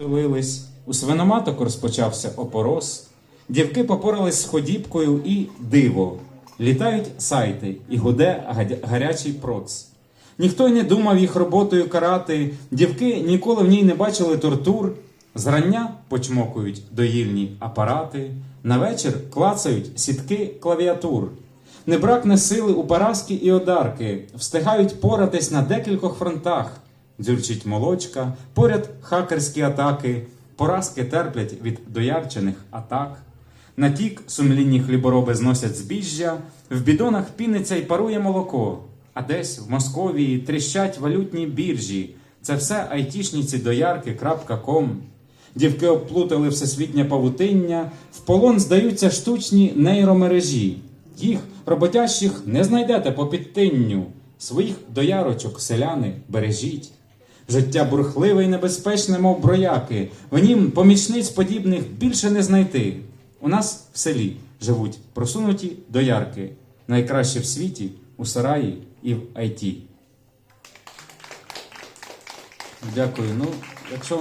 Лились, у свиноматок розпочався опорос, дівки попорались з ходібкою і диво. Літають сайти і гуде гарячий проц. Ніхто не думав їх роботою карати, дівки ніколи в ній не бачили тортур. Зрання почмокують доїльні апарати, на вечір клацають сітки клавіатур. Не бракне сили у поразки і одарки, встигають поратись на декількох фронтах. Дзюрчить молочка, поряд хакерські атаки, поразки терплять від доярчених атак. Натік сумлінні хлібороби зносять збіжжя, в бідонах піниться й парує молоко. А десь в Московії тріщать валютні біржі. Це все айтішніці доярки .ком. Дівки обплутали всесвітнє павутиння, в полон здаються штучні нейромережі. Їх роботящих не знайдете по підтинню. Своїх доярочок, селяни, бережіть. Життя бурхливе й небезпечне, мов брояки. В нім помічниць подібних більше не знайти. У нас в селі живуть просунуті доярки, найкраще в світі у сараї і в Айті. Дякую. Ну, якщо